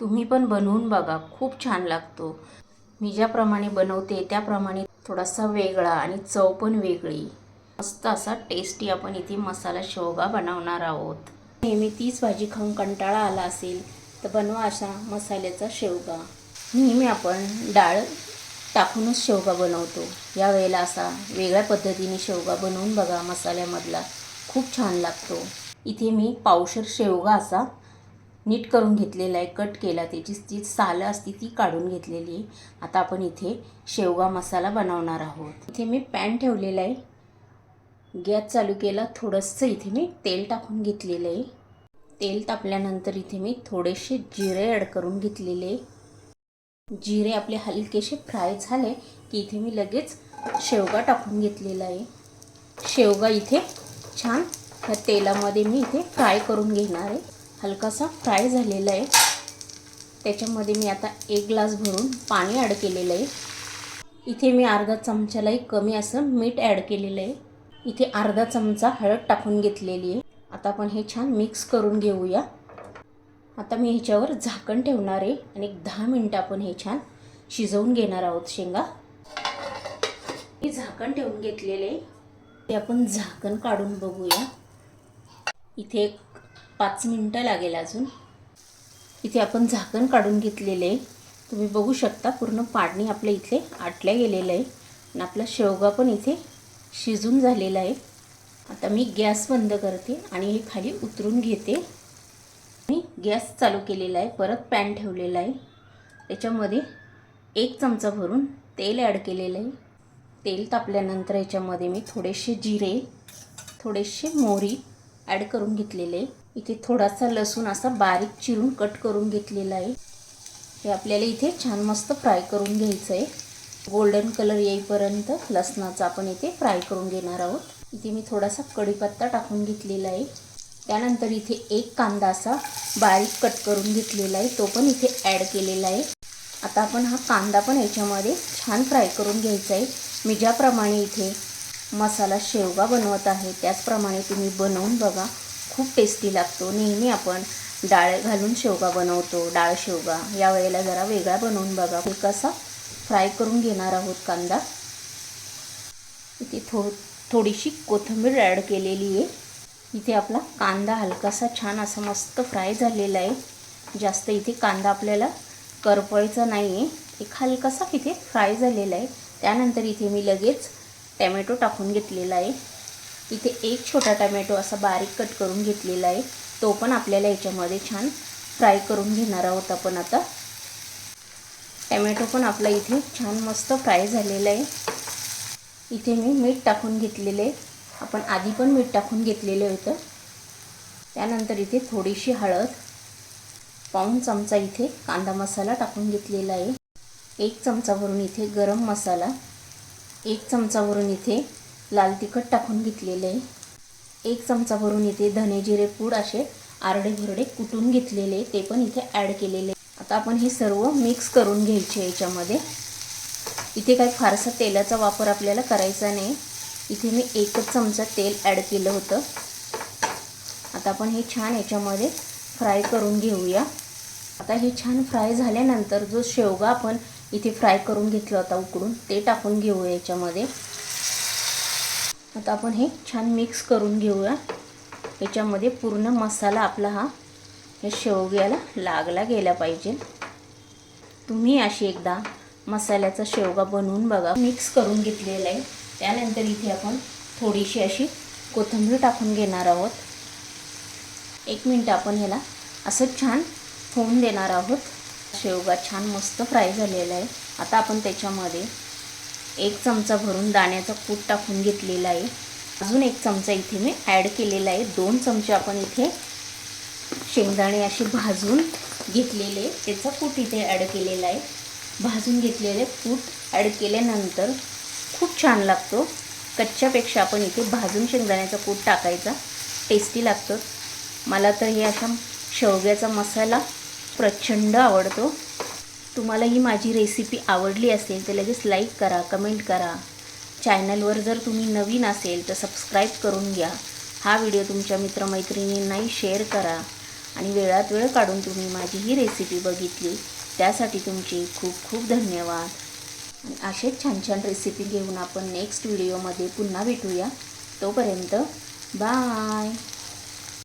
तुम्ही पण बनवून बघा खूप छान लागतो. मी ज्याप्रमाणे बनवते त्याप्रमाणे थोडासा वेगळा आणि चव पण वेगळी. मस्त असा टेस्टी आपण इथे मसाला शेवगा बनवणार आहोत. नेहमी तीच भाजी खाऊन कंटाळा आला असेल तर बनवा असा मसाल्याचा शेवगा. नेहमी आपण डाळ टाकूनच शेवगा बनवतो. या वेळेला असा वेगळ्या पद्धतीने शेवगा बनवून बघा मसाल्यामधला. खूप छान लागतो. इथे मी पावशर शेवगा असा नीट करून घेतलेला आहे कट केला त्याची जी सालं असती ती काढून घेतलेली आहे. आता आपण इथे शेवगा मसाला बनवणार आहोत. इथे मी पॅन ठेवलेला आहे. गॅस चालू केला थोडंसं इथे मी तेल टाकून घेतलेलं आहे. तेल तापल्यानंतर इथे मी थोडेसे जिरे ॲड करून घेतलेले जिरे आपले हलकेसे फ्राय झाले की इथे मी लगेच शेवगा टाकून घेतलेला आहे. शेवगा इथे छान ह्या तेलामध्ये मी इथे फ्राय करून घेणार आहे. हलकासा फ्राय झालेला आहे. त्याच्यामध्ये मी आता एक ग्लास भरून पाणी ॲड केलेलं आहे. इथे मी अर्धा चमच्यालाही कमी असं मीठ ॲड केलेलं आहे. इथे अर्धा चमचा हळद टाकून घेतलेली आहे. आता आपण हे छान मिक्स करून घेऊया. आता मी ह्याच्यावर झाकण ठेवणार आहे आणि एक दहा मिनटं आपण हे छान शिजवून घेणार आहोत शेंगा. मी झाकण ठेवून घेतलेले आहे. ते आपण झाकण काढून बघूया. इथे एक पाच मिनटं लागेल अजून. इथे आपण झाकण काढून घेतलेले आहे. तुम्ही बघू शकता पूर्ण पाणी आपल्या इथे आटल्या गेलेलं आहे. आणि आपला शेवगा पण इथे शिजून झालेला आहे. आता मी गॅस बंद करते आणि हे खाली उतरून घेते. मी गॅस चालू केलेला आहे परत पॅन ठेवलेला आहे. त्याच्यामध्ये एक चमचा भरून तेल ॲड केलेलं आहे. तेल तापल्यानंतर याच्यामध्ये मी थोडेसे जिरे थोडेसे मोहरी ॲड करून घेतलेले इथे थोडासा लसूण असा बारीक चिरून कट करून घेतलेला आहे. हे आपल्याला इथे छान मस्त फ्राय करून घ्यायचं आहे गोल्डन कलर येईपर्यंत लसणाचा आपण इथे फ्राय करून घेणार आहोत. इथे मी थोडासा कढीपत्ता टाकून घेतलेला आहे. त्यानंतर इथे एक कांदा असा बारीक कट करून घेतलेला आहे. तो पण इथे ॲड केलेला आहे. आता आपण हा कांदा पण याच्यामध्ये छान फ्राय करून घ्यायचा आहे. मी ज्याप्रमाणे इथे मसाला शेवगा बनवत आहे. त्याचप्रमाणे तुम्ही बनवून बघा. खूप टेस्टी लागतो. नेहमी आपण डाळ घालून शेवगा बनवतो. डाळ शेवगा. या वेळेला जरा वेगळा बनवून बघा. कसा फ्राय करून घेणार आहोत कांदा? इथे थो थोडीशी कोथिंबीर ॲड केलेली आहे. इथे आपला कांदा हलकासा छान असा मस्त फ्राय झालेला आहे. जास्त इथे कांदा आपल्याला करपवायचा नाही आहे एक हलकासा इथे फ्राय झालेला आहे. त्यानंतर इथे मी लगेच टॅमॅटो टाकून घेतलेला आहे. इथे एक छोटा टॅमॅटो असा बारीक कट करून घेतलेला आहे. तो पण आपल्याला याच्यामध्ये छान फ्राय करून घेणार आहोत आपण आता. टमॅटो पण आपला इथे छान मस्त फ्राय झालेला आहे. इथे मी मीठ टाकून घेतलेले. आहे आपण आधी पण मीठ टाकून घेतलेलं होतं. त्यानंतर इथे थोडीशी हळद पाऊण चमचा इथे कांदा मसाला टाकून घेतलेला आहे. एक चमचावरून इथे गरम मसाला एक चमचावरून इथे लाल तिखट टाकून घेतलेलं आहे. एक चमचावरून इथे धने जिरे पूड असे आरडे भरडे कुटून घेतलेले ते पण इथे ॲड केलेले आता आपण हे सर्व मिक्स करून घ्यायचे याच्यामध्ये. इथे काही फारसा तेलाचा वापर आपल्याला करायचा नाही. इथे मी एकच चमचा तेल ॲड केलं होतं. आता आपण हे छान याच्यामध्ये फ्राय करून घेऊया. आता हे छान फ्राय झाल्यानंतर जो शेवगा आपण इथे फ्राय करून घेतला होता उकडून. ते टाकून घेऊया याच्यामध्ये. आता आपण हे छान मिक्स करून घेऊया. याच्यामध्ये पूर्ण मसाला आपला हा या शेवग्याला लागला गेला पाहिजे. तुम्ही अशी एकदा मसाल्याचा शेवगा बनवून बघा. मिक्स करून घेतलेला आहे. त्यानंतर इथे आपण थोडीशी अशी कोथिंबीर टाकून घेणार आहोत. एक मिनटं आपण ह्याला असं छान होऊन देणार आहोत. शेवगा छान मस्त फ्राय झालेला आहे. आता आपण त्याच्यामध्ये एक चमचा भरून दाण्याचा कूट टाकून घेतलेला आहे. अजून एक चमचा इथे मी ॲड केलेला आहे. दोन चमचे आपण इथे शेंगदाणे असे भाजून घेतलेले. त्याचा कूट इथे ॲड केलेला आहे. भाजून घेतलेले कूट ॲड केल्यानंतर खूप छान लागतो. कच्च्यापेक्षा आपण इथे भाजून शेंगदाण्याचा कूट टाकायचा. टेस्टी लागतं. मला तर हे अशा शेवग्याचा मसाला प्रचंड आवडतो. तुम्हाला ही माझी रेसिपी आवडली असेल तर लगेच लाईक करा कमेंट करा. चॅनलवर जर तुम्ही नवीन असेल तर सबस्क्राईब करून घ्या. हा व्हिडिओ तुमच्या मित्रमैत्रिणींनाही शेअर करा. आणि वेळात वेळ काढून तुम्ही माझी ही रेसिपी बघितली त्यासाठी तुमचे खूप खूप धन्यवाद. आणि असेच छान छान रेसिपी घेऊन आपण नेक्स्ट व्हिडिओमध्ये पुन्हा भेटूया. तोपर्यंत बाय